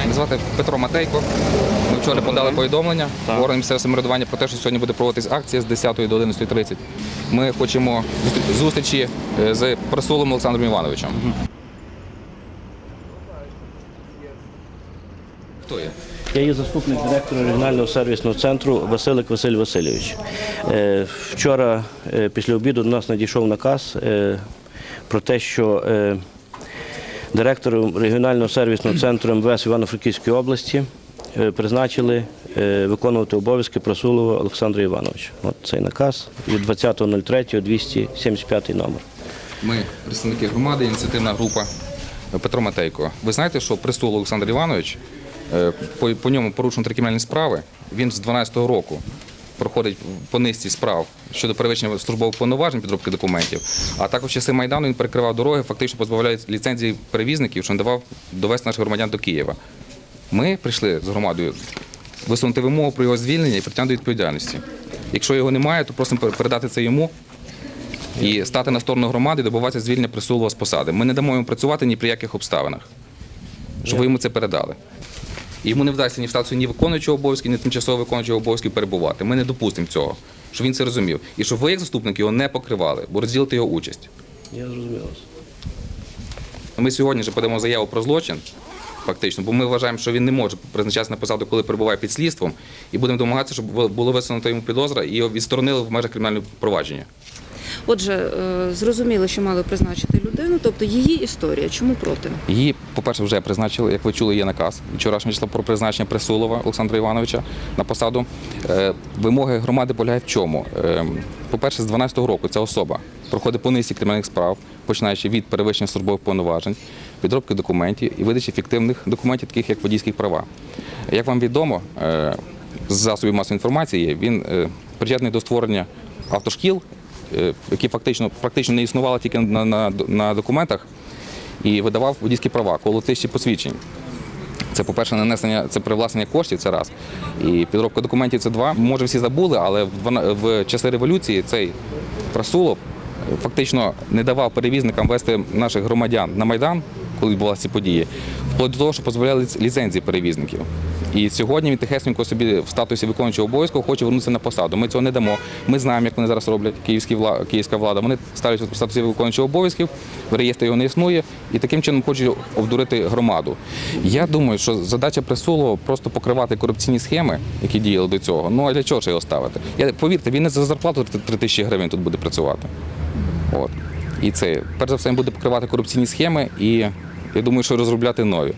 Мене звати Петро Матейко. Ми вчора подали повідомлення в органи місцевого самоврядування про те, що сьогодні буде проводитись акція з 10 до 11.30. Ми хочемо зустрічі е, з просолом Олександром Івановичем. Хто є? Я є заступник директора регіонального сервісного центру Василик Василь Васильович. Е, Вчора е, після обіду до нас надійшов наказ про те, що директором регіонального сервісного центру МВС Івано-Франківської області е, призначили е, виконувати обов'язки Просулова Олександра Івановича. От цей наказ від 20.03 275 номер. Ми представники громади, ініціативна група Петро Матейко. Ви знаєте, що престол Олександр Іванович е, по, по ньому порушено три кримінальні справи. Він з 12-го року проходить по низці справ щодо перевищення службових повноважень підробки документів. А також часи майдану він перекривав дороги, фактично позбавляє ліцензії перевізників, що не давав довести наших громадян до Києва. Ми прийшли з громадою висунути вимогу про його звільнення і притягнути до відповідальності. Якщо його немає, то просимо передати це йому і стати на сторону громади, і добиватися звільнення присулова з посади. Ми не дамо йому працювати ні при яких обставинах, щоб ви йому це передали. І йому не вдасться ні в статусі ні виконуючого обов'язки, ні тимчасово виконуючого обов'язків перебувати. Ми не допустимо цього, щоб він це розумів. І щоб ви, як заступник, його не покривали, бо розділити його участь. Я зрозумів. Ми сьогодні вже подамо заяву про злочин, фактично, бо ми вважаємо, що він не може призначатися на посаду, коли перебуває під слідством, і будемо домагатися, щоб було висунуто йому підозра і його відсторонили в межах кримінального провадження. Отже, е, зрозуміло, що мали призначити людину, тобто її історія. Чому проти? Її, по-перше, вже призначили, як ви чули, є наказ вчорашнього числа про призначення Присулова Олександра Івановича на посаду. Е, Вимоги громади полягають в чому? Е, По-перше, з 12-го року ця особа проходить по низці кримінальних справ, починаючи від перевищення службових повноважень, підробки документів і видачі фіктивних документів, таких як водійських права. Як вам відомо, з засобів масової інформації він причетний до створення автошкіл, які фактично практично не існували тільки на, на, на документах, і видавав водійські права коло тисячі посвідчень. Це, по-перше, нанесення, це привласнення коштів, це раз. І підробка документів це два. Може, всі забули, але в, в часи революції цей Прасулов е, фактично не давав перевізникам вести наших громадян на Майдан, коли відбувалися ці події, вплоть до того, що ліц- ліцензії перевізників. І сьогодні він тихесенько собі в статусі виконуючого обов'язку хоче вернутися на посаду. Ми цього не дамо. Ми знаємо, як вони зараз роблять київські вла... київська влада. Вони ставлять в статусі виконуючого обов'язків, в реєстрі його не існує, і таким чином хочуть обдурити громаду. Я думаю, що задача присулу просто покривати корупційні схеми, які діяли до цього. Ну а для чого ж його ставити? Я повірте, він не за зарплату 3 тисячі гривень тут буде працювати. От. І це, перш за все, він буде покривати корупційні схеми і я думаю, що розробляти нові.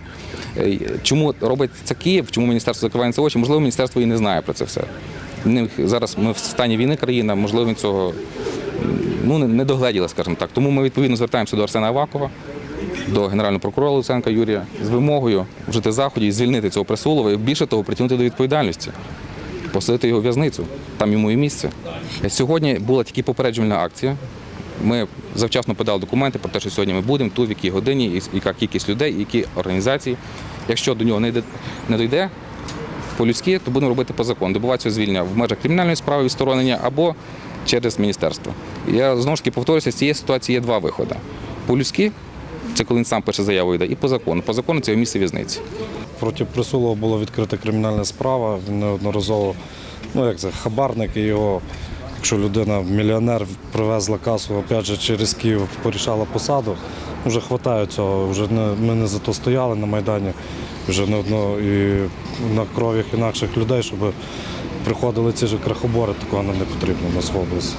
Е, Чому робить це Київ, чому міністерство закриває на очі? Можливо, міністерство і не знає про це все. Зараз ми в стані війни країна, можливо, він цього ну, не- догледіли, скажімо так. Тому ми відповідно звертаємося до Арсена Авакова, до генерального прокурора Луценка Юрія з вимогою вжити заходів звільнити цього присулова і більше того, притягнути до відповідальності посадити його в в'язницю, там йому і місце. Сьогодні була тільки попереджувальна акція. Ми завчасно подали документи про те, що сьогодні ми будемо, тут, в якій годині, яка кількість людей, які організації. Якщо до нього не йде- не дойде по-людськи, то будемо робити по закону. Добуватися звільнення в межах кримінальної справи відсторонення або через міністерство. Я знову ж таки повторюся, з цієї ситуації є два виходи. По-людськи, це коли він сам пише заяву йде, і по закону. По закону це його місце в'язниці. Проти Присулова була відкрита кримінальна справа. Він неодноразово, ну як це, хабарник і його, якщо людина мільйонер привезла касу, опять же, через Київ порішала посаду. Вже вистачає цього. Вже не, ми не зато стояли на Майдані, вже не одно і на кров'ях інакших людей, щоб приходили ці ж крахобори, такого нам не потрібно на області.